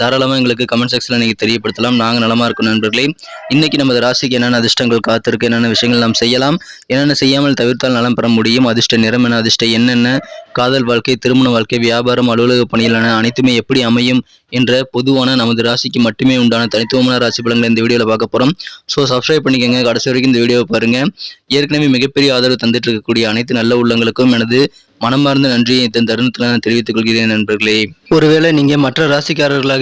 தாராளமாக எங்களுக்கு கமெண்ட் செக்ஷனில் நீங்கள் தெரியப்படுத்தலாம். நாங்கள் நலமா இருக்கும் நண்பர்களே. இன்றைக்கி நமது ராசிக்கு என்னென்ன அதிர்ஷ்டங்கள் காத்திருக்கு என்னென்ன விஷயங்கள் நாம் செய்யலாம் என்னென்ன செய்யாமல் தவிர்த்தால் நலம் பெற முடியும் அதிர்ஷ்ட நிறம் என அதிர்ஷ்ட என்னென்ன காதல் வாழ்க்கை திருமண வாழ்க்கை வியாபாரம் அலுவலக பணிகள் அனைத்துமே எப்படி அமையும் என்ற பொதுவான நமது ராசிக்கு மட்டுமே உண்டான தனித்துவமான ராசி பலன்களை இந்த வீடியோவில் பார்க்க போகிறோம் ஸோ சப்ஸ்கிரைப் பண்ணிக்கோங்க. கடைசி வரைக்கும் இந்த வீடியோவை பாருங்க. ஏற்கனவே மிகப்பெரிய ஆதரவு தந்துட்டு இருக்கக்கூடிய அனைத்து நல்ல உள்ளங்களுக்கும் எனது மனமார்ந்த நன்றியை இந்த தருணத்தில் நான் தெரிவித்துக் கொள்கிறேன் நண்பர்களே. ஒருவேளை நீங்க மற்ற ராசிக்காரர்களாக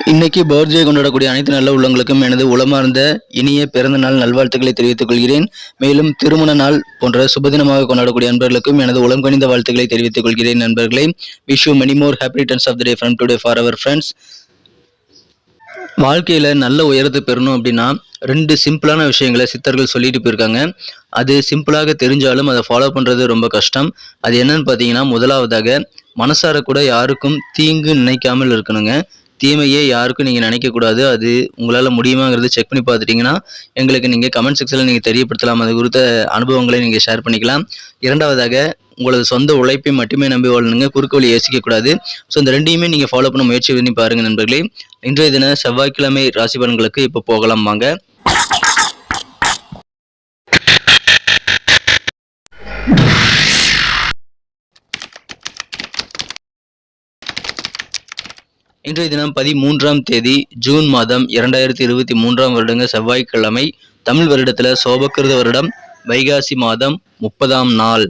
இன்னைக்கு பர்த்டே கொண்டாடக்கூடிய அனைத்து நல்ல உள்ளங்களுக்கும் எனது உளமார்ந்த இனிய பிறந்த நாள் நல்வாழ்த்துக்களை தெரிவித்துக் கொள்கிறேன். மேலும் திருமண நாள் போன்ற சுபதினமாக கொண்டாடக்கூடிய நண்பர்களுக்கும் எனது உளம் கணிந்த வாழ்த்துக்களை தெரிவித்துக் கொள்கிறேன் நண்பர்களே. Wish you many more happy returns of the day from today for our friends வாழ்க்கையில் நல்ல உயரத்தை பெறணும் அப்படின்னா ரெண்டு சிம்பிளான விஷயங்களை சித்தர்கள் சொல்லிட்டு போயிருக்காங்க. அது சிம்பிளாக தெரிஞ்சாலும் அதை ஃபாலோ பண்ணுறது ரொம்ப கஷ்டம். அது என்னன்னு பார்த்தீங்கன்னா முதலாவதாக மனசார கூட யாருக்கும் தீங்கு நினைக்காமல் இருக்கணுங்க. தீமையே யாருக்கும் நீங்கள் நினைக்கக்கூடாது. அது உங்களால் முடியுமாங்கிறது செக் பண்ணி பார்த்துட்டிங்கன்னா எங்களுக்கு நீங்கள் கமெண்ட் செக்ஷனில் நீங்கள் தெரியப்படுத்தலாம். அது குறித்த அனுபவங்களை நீங்கள் ஷேர் பண்ணிக்கலாம். இரண்டாவதாக உங்களது சொந்த உழைப்பை மட்டுமே நம்பி வாழணுங்க குறுக்கு வழி யோசிக்கக்கூடாது. ஸோ இந்த ரெண்டையுமே நீங்கள் ஃபாலோ பண்ண முயற்சி பண்ணி பாருங்கள் நண்பர்களே. இன்றைய தின செவ்வாய்க்கிழமை ராசி பலன்களுக்கு இப்போ போகலாம் வாங்க. இன்றைய தினம் பதிமூன்றாம் தேதி ஜூன் மாதம் இரண்டாயிரத்தி இருபத்தி மூன்றாம் வருடங்க செவ்வாய்க்கிழமை தமிழ் வருடத்தில் சோபக்கிருத வருடம் வைகாசி மாதம் முப்பதாம் நாள்.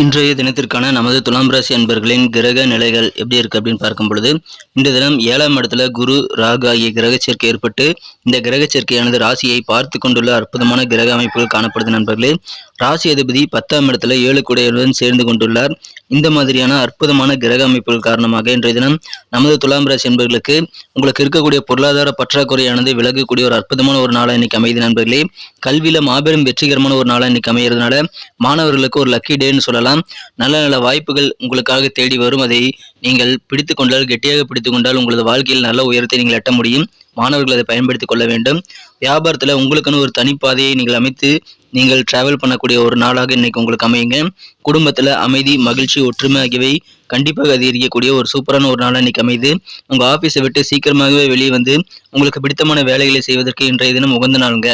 இன்றைய தினத்திற்கான நமது துலாம் ராசி அன்பர்களின் கிரக நிலைகள் எப்படி இருக்கு அப்படின்னு பார்க்கும் பொழுது இந்த தினம் ஏழாம் இடத்துல குரு ராகு ஆகிய கிரக சேர்க்கை ஏற்பட்டு இந்த கிரக சேர்க்கையானது ராசியை பார்த்து கொண்டுள்ள அற்புதமான கிரக அமைப்புகள் காணப்படுது நண்பர்களே. ராசி அதிபதி பத்தாம் இடத்துல ஏழு குடையுடன் சேர்ந்து கொண்டுள்ளார். இந்த மாதிரியான அற்புதமான கிரக அமைப்புகள் காரணமாக இன்றைய தினம் நமது துலாம் ராசி என்பவர்களுக்கு உங்களுக்கு இருக்கக்கூடிய பொருளாதார பற்றாக்குறையானது விலகக்கூடிய ஒரு அற்புதமான ஒரு நாளாக இன்னைக்கு அமைதி நண்பர்களே. கல்வியில மாபெரும் வெற்றிகரமான ஒரு நாளாக இன்னைக்கு அமைகிறதுனால மாணவர்களுக்கு ஒரு லக்கி டேன்னு சொல்லலாம். நல்ல நல்ல வாய்ப்புகள் உங்களுக்காக தேடி வரும். அதை நீங்கள் பிடித்து கொண்டால் கெட்டியாக பிடித்து கொண்டால் உங்களது வாழ்க்கையில் நல்ல உயரத்தை நீங்கள் எட்ட முடியும். மாணவர்கள் அதை பயன்படுத்திக் கொள்ள வேண்டும். வியாபாரத்தில் உங்களுக்குன்னு ஒரு தனிப்பாதையை நீங்கள் அமைத்து நீங்கள் டிராவல் பண்ணக்கூடிய ஒரு நாளாக இன்னைக்கு உங்களுக்கு அமையுங்க. குடும்பத்தில் அமைதி மகிழ்ச்சி ஒற்றுமை ஆகியவை கண்டிப்பாக அதிகரிக்கக்கூடிய ஒரு சூப்பரான ஒரு நாளாக இன்னைக்கு அமைது உங்கள் ஆஃபீஸை விட்டு சீக்கிரமாகவே வெளியே வந்து உங்களுக்கு பிடித்தமான வேலைகளை செய்வதற்கு இன்றைய தினம் உகந்த நாளுங்க.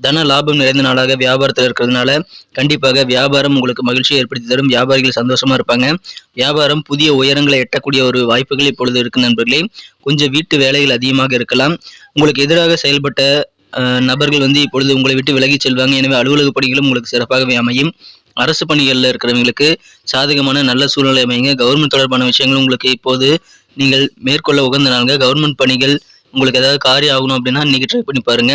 தன லாபம் நிறைந்த நாளாக வியாபாரத்தில் இருக்கிறதுனால கண்டிப்பாக வியாபாரம் உங்களுக்கு மகிழ்ச்சியை ஏற்படுத்தி தரும். வியாபாரிகள் சந்தோஷமா இருப்பாங்க. வியாபாரம் புதிய உயரங்களை எட்டக்கூடிய ஒரு வாய்ப்புகள் இப்பொழுது இருக்கு நண்பர்களே. கொஞ்சம் வீட்டு வேலைகள் அதிகமாக இருக்கலாம். உங்களுக்கு எதிராக செயல்பட்ட நபர்கள் வந்து இப்பொழுது உங்களை விட்டு விலகி செல்வாங்க. எனவே அலுவலக பணிகளும் உங்களுக்கு சிறப்பாகவே அமையும். அரசு பணிகளில் இருக்கிறவங்களுக்கு சாதகமான நல்ல சூழ்நிலை அமையுங்க. கவர்மெண்ட் தொடர்பான விஷயங்கள் உங்களுக்கு இப்போது நீங்கள் மேற்கொள்ள உகந்த நாளுங்க. கவர்மெண்ட் பணிகள் உங்களுக்கு ஏதாவது காரியம் ஆகணும் அப்படின்னா இன்னைக்கு ட்ரை பண்ணி பாருங்க.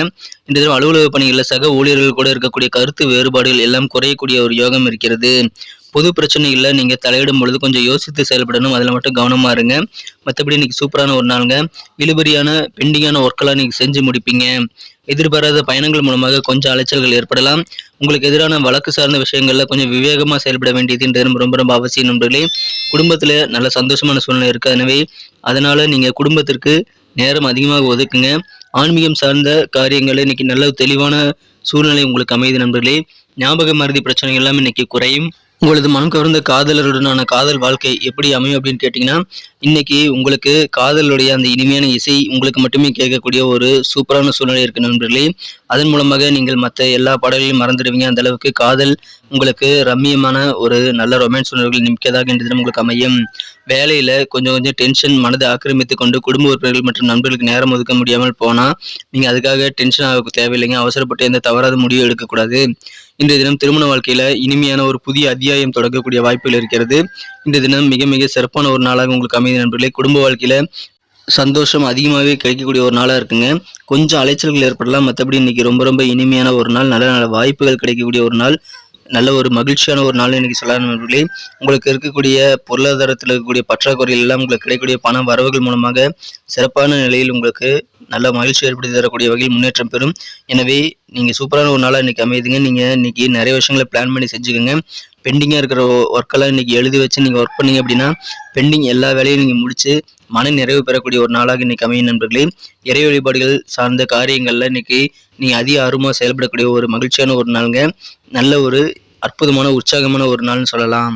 இந்த தினம் அலுவலக பணிகளில் சக ஊழியர்கள் கூட இருக்கக்கூடிய கருத்து வேறுபாடுகள் எல்லாம் குறையக்கூடிய ஒரு யோகம் இருக்கிறது. பொது பிரச்சனைகளில் நீங்கள் தலையிடும் பொழுது கொஞ்சம் யோசித்து செயல்படணும். அதில் மட்டும் கவனமாக இருங்க. மற்றபடி இன்னைக்கு சூப்பரான ஒரு நாளுங்க. இழுபறியான பெண்டிங்கான ஒர்க்கெல்லாம் நீங்கள் செஞ்சு முடிப்பீங்க. எதிர்பாராத பயணங்கள் மூலமாக கொஞ்சம் அலைச்சல்கள் ஏற்படலாம். உங்களுக்கு எதிரான வழக்கு சார்ந்த விஷயங்களில் கொஞ்சம் விவேகமாக செயல்பட வேண்டியது ரொம்ப ரொம்ப அவசியம் நண்பர்களே. குடும்பத்துல நல்ல சந்தோஷமான சூழ்நிலை இருக்குது எனவே அதனால நீங்கள் குடும்பத்திற்கு நேரம் அதிகமாக ஒதுக்குங்க. ஆன்மீகம் சார்ந்த காரியங்கள் இன்னைக்கு நல்ல தெளிவான சூழ்நிலை உங்களுக்கு அமையுது நண்பர்களே. ஞாபக மருதி பிரச்சனைகள் எல்லாம் இன்னைக்கு குறையும். உங்களது மனம் கவர்ந்த காதலருடனான காதல் வாழ்க்கை எப்படி அமையும் அப்படின்னு கேட்டிங்கன்னா இன்னைக்கு உங்களுக்கு காதலுடைய அந்த இனிமையான இசை உங்களுக்கு மட்டுமே கேட்கக்கூடிய ஒரு சூப்பரான சூழ்நிலை இருக்கு நண்பர்களே. அதன் மூலமாக நீங்கள் மற்ற எல்லா பாடல்களையும் மறந்துடுவீங்க. அந்த அளவுக்கு காதல் உங்களுக்கு ரம்மியமான ஒரு நல்ல ரொமான்ஸ் உணர்வுகள் நிமிக்கதாக என்ற தினம் உங்களுக்கு அமையும். வேலையில கொஞ்சம் கொஞ்சம் டென்ஷன் மனதை ஆக்கிரமித்து கொண்டு குடும்ப உறுப்பினர்கள் மற்றும் நண்பர்களுக்கு நேரம் ஒதுக்க முடியாமல் போனா நீங்க அதுக்காக டென்ஷன் ஆக தேவையில்லைங்க. அவசரப்பட்டு எந்த தவறாத முடிவு எடுக்கக்கூடாது. இன்றைய தினம் திருமண வாழ்க்கையில இனிமையான ஒரு புதிய அத்தியாயம் தொடங்கக்கூடிய வாய்ப்புகள் இருக்கிறது. இந்த தினம் மிக மிக சிறப்பான ஒரு நாளாக உங்களுக்கு அமைதி நண்பர்களே குடும்ப வாழ்க்கையில் சந்தோஷம் அதிகமாகவே கிடைக்கக்கூடிய ஒரு நாளாக இருக்குங்க. கொஞ்சம் அலைச்சல்கள் ஏற்படலாம். மற்றபடி இன்னைக்கு ரொம்ப ரொம்ப இனிமையான ஒரு நாள் நல்ல நல்ல வாய்ப்புகள் கிடைக்கக்கூடிய ஒரு நாள் நல்ல ஒரு மகிழ்ச்சியான ஒரு நாள் இன்றைக்கி சொல்லலாம் நண்பர்களே. உங்களுக்கு இருக்கக்கூடிய பொருளாதாரத்தில் இருக்கக்கூடிய பற்றாக்குறைகள் எல்லாம் உங்களுக்கு கிடைக்கக்கூடிய பண வரவுகள் மூலமாக சிறப்பான நிலையில் உங்களுக்கு நல்ல மகிழ்ச்சி ஏற்படுத்தி தரக்கூடிய வகையில் முன்னேற்றம் பெறும். எனவே நீங்கள் சூப்பரான ஒரு நாளாக இன்னைக்கு அமையுதுங்க நீங்கள் இன்றைக்கி நிறைய விஷயங்களை பிளான் பண்ணி செஞ்சுக்கோங்க. பெண்டிங்காக இருக்கிற ஒர்க்கெல்லாம் இன்னைக்கு எழுதி வச்சு நீங்கள் ஒர்க் பண்ணீங்க அப்படின்னா பெண்டிங் எல்லா வேலையும் நீங்கள் முடித்து மன நிறைவு பெறக்கூடிய ஒரு நாளாக இன்றைக்கி அமையும் நண்பர்களே. இறை வழிபாடுகள் சார்ந்த காரியங்களில் இன்னைக்கு நீங்கள் அதிக ஆர்வமாக செயல்படக்கூடிய ஒரு மகிழ்ச்சியான ஒரு நாளுங்க. நல்ல ஒரு அற்புதமான உற்சாகமான ஒரு நாள்னு சொல்லலாம்.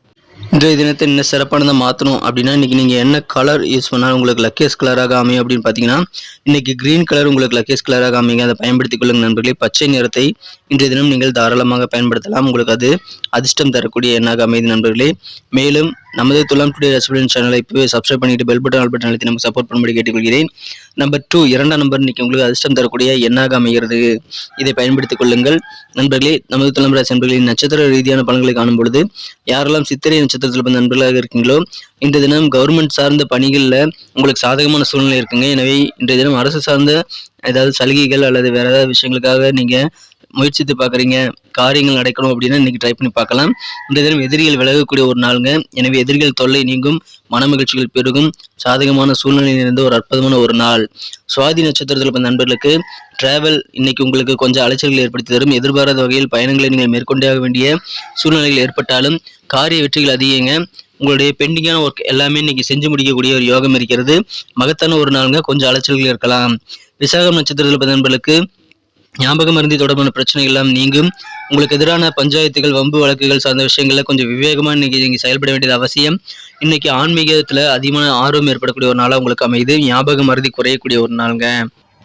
இன்றைய தினத்தை இன்னும் சிறப்பானதாக மாற்றணும் அப்படின்னா இன்றைக்கி நீங்கள் என்ன கலர் யூஸ் பண்ணால் உங்களுக்கு லக்கேஸ் கலராக அமையும் அப்படின்னு பார்த்தீங்கன்னா இன்றைக்கி க்ரீன் கலர் உங்களுக்கு லக்கேஸ் கலராக அமைங்க அதை பயன்படுத்திக் கொள்ளுங்கள் நண்பர்களே. பச்சை நிறத்தை இன்றைய தினம் நீங்கள் தாராளமாக பயன்படுத்தலாம். உங்களுக்கு அது அதிர்ஷ்டம் தரக்கூடிய எண்ணாக அமைது நண்பர்களே. மேலும் நமது துலாம் டுடே ரெசிபிடன் சேனலை இப்போவே சப்ஸ்கிரைப் பண்ணிட்டு பெல் பட்டன் ஆல் பட்டன் அழுத்தி நமக்கு சப்போர்ட் பண்ணும்படி கேட்டுக்கொள்கிறேன். நம்பர் டூ இரண்டாம் நம்பர் இன்னைக்கு உங்களுக்கு அதிர்ஷ்டம் தரக்கூடிய எண்ணாக அமைகிறது. இதை பயன்படுத்திக் கொள்ளுங்கள். நண்பர்களே நமது துலாம் ராசி நண்பர்களின் நட்சத்திர ரீதியான பலன்களை காணும் பொழுது யாரெல்லாம் சித்திரை நட்சத்திர நட்சத்திரத்தில் பிறந்த நண்பர்களாக இருக்கீங்களோ இந்த தினம் கவர்மெண்ட் சார்ந்த பணிகளில் உங்களுக்கு சாதகமான சூழ்நிலை இருக்குங்க. எனவே இன்றைய தினம் அரசு சார்ந்த ஏதாவது சலுகைகள் அல்லது வேற ஏதாவது விஷயங்களுக்காக நீங்கள் முயற்சித்து பார்க்குறீங்க காரியங்கள் நடக்கணும் அப்படின்னா இன்னைக்கு ட்ரை பண்ணி பார்க்கலாம். இந்த தினம் எதிரிகள் விலகக்கூடிய ஒரு நாளுங்க. எனவே எதிரிகள் தொல்லை நீங்கும் மன மகிழ்ச்சிகள் பெருகும் சாதகமான சூழ்நிலையில் இருந்து ஒரு அற்புதமான ஒரு நாள். சுவாதி நட்சத்திரத்தில் பிறந்த நண்பர்களுக்கு டிராவல் இன்னைக்கு உங்களுக்கு கொஞ்சம் அலைச்சல்கள் ஏற்படுத்தி தரும். எதிர்பாராத வகையில் பயணங்களை நீங்கள் மேற்கொண்டே வேண்டிய சூழ்நிலைகள் ஏற்பட்டாலும் காரிய வெற்றிகள் அதிகங்க. உங்களுடைய பெண்டிங்கான ஒர்க் எல்லாமே இன்னைக்கு செஞ்சு முடிக்கக்கூடிய ஒரு யோகம் இருக்கிறது. மகத்தான ஒரு நாளுங்க. கொஞ்சம் அலைச்சல்கள் இருக்கலாம். விசாகம் நட்சத்திரத்தில் பிறந்த நண்பர்களுக்கு ஞாபகம் மருந்தி தொடர்பான பிரச்சனைகள் எல்லாம் நீங்கும். உங்களுக்கு எதிரான பஞ்சாயத்துகள் வம்பு வழக்குகள் சார்ந்த விஷயங்கள்ல கொஞ்சம் விவேகமா இன்னைக்கு நீங்கள் செயல்பட வேண்டியது அவசியம். இன்னைக்கு ஆன்மீகத்துல அதிகமான ஆர்வம் ஏற்படக்கூடிய ஒரு நாளாக உங்களுக்கு அமையுது. ஞாபகம் மருதி குறையக்கூடிய ஒரு நாளுங்க.